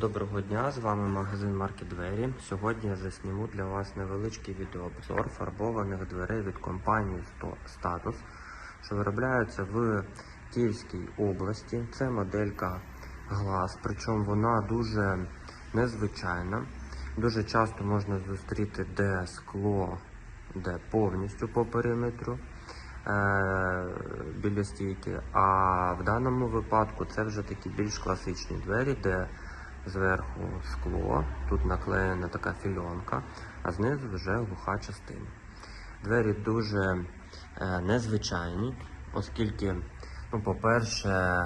Доброго дня, з вами магазин Марки Двері. Сьогодні я засніму для вас невеличкий відеообзор фарбованих дверей від компанії «Сто- Статус, що виробляються в Київській області. Це моделька Глаз, причому вона дуже незвичайна. Дуже часто можна зустріти, де скло, де повністю по периметру е, біля стійки. А в даному випадку це вже такі більш класичні двері, де зверху скло, тут наклеєна така фільонка, а знизу вже глуха частина. Двері дуже е, незвичайні, оскільки, ну, по-перше,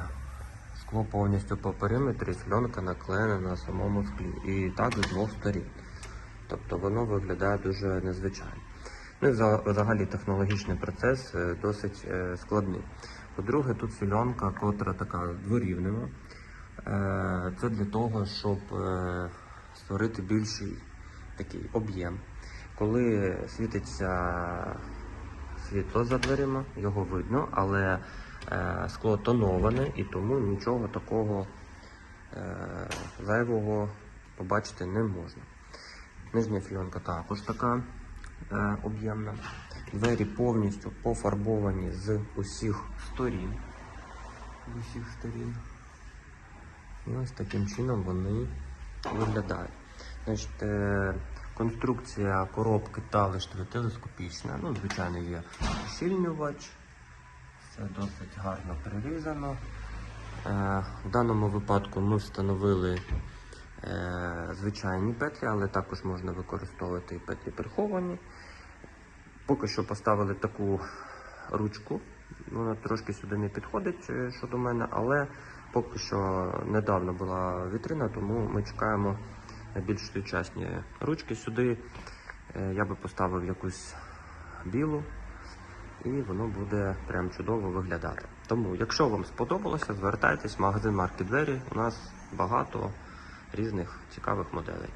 скло повністю по периметрі, фільонка наклеєна на самому склі. І так з двох сторін. Тобто воно виглядає дуже незвичайно. Ну і взагалі технологічний процес е, досить е, складний. По-друге, тут фільонка, котра така дворівнева. Е, Це для того, щоб е, створити більший такий об'єм. Коли світиться світло за дверима, його видно, але е, скло тоноване і тому нічого такого зайвого побачити не можна. Нижня фільонка також така об'ємна. Двері повністю пофарбовані з усіх сторін. З усіх сторін. І ось таким чином вони виглядають. Значить, е, конструкція коробки та лиштви телескопічна. Ну, звичайно, є ущільнювач. Все досить гарно прирізано. Е, в даному випадку ми встановили е, звичайні петлі, але також можна використовувати і петлі приховані. Поки що поставили таку ручку. Вона трошки сюди не підходить щодо мене, але поки що недавно була вітрина, тому ми чекаємо більш сучасні ручки сюди. Е, Я би поставив якусь білу, і воно буде прям чудово виглядати. Тому, якщо вам сподобалося, звертайтесь в магазин марки двері. У нас багато різних цікавих моделей.